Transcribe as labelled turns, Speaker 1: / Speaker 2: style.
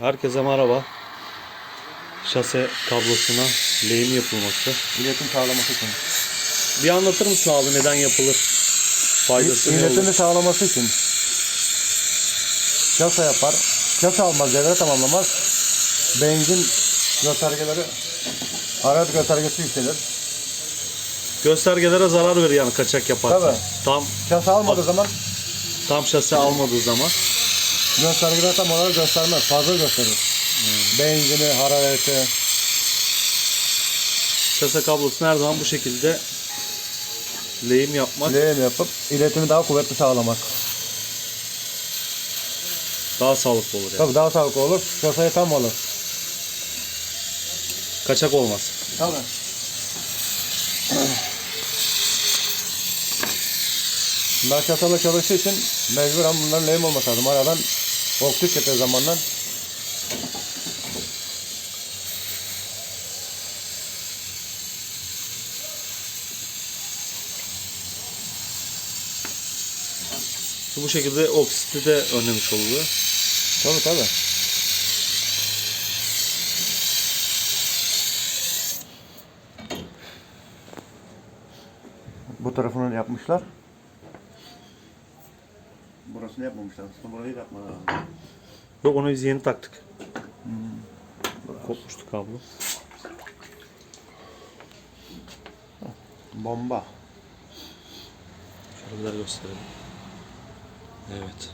Speaker 1: Herkese merhaba. Şase kablosuna lehim yapılması.
Speaker 2: İletim sağlaması için.
Speaker 1: Bir anlatır mısın abi neden yapılır? Faydası ne olur?
Speaker 2: Sağlaması için. Kasa yapar. Kasa almaz, devre tamamlamaz. Benzin göstergeleri araç göstergesi yükselir.
Speaker 1: Göstergelere zarar verir yani kaçak yaparsa.
Speaker 2: Tabii.
Speaker 1: Tam
Speaker 2: Kasa almadığı zaman
Speaker 1: tam şase almadığı zaman.
Speaker 2: Göstergeler tam olarak göstermez. Fazla gösterir. Benzini, harareti.
Speaker 1: Şase kablosunu her zaman bu şekilde lehim yapmak
Speaker 2: Lehim yapıp iletimi daha kuvvetli sağlamak.
Speaker 1: daha sağlıklı olur yani.
Speaker 2: Tabii daha sağlıklı olur. Kasayı tam olur.
Speaker 1: Kaçak olmaz.
Speaker 2: Tabii. Bunlar kasalı çalıştığı için mecburen bunların lehim olması lazım. Aradan oksit yapıyor zamanlar.
Speaker 1: Bu şekilde oksiti de önlemiş oluyor.
Speaker 2: Tabii tabii. Bu tarafını yapmışlar. Burasını yapmamışlar. Aslında burayı da yapmalar lazım.
Speaker 1: Yok onu biz yeni taktık. Kopmuştu kablo.
Speaker 2: Bomba.
Speaker 1: Şöyle gösterelim. Evet.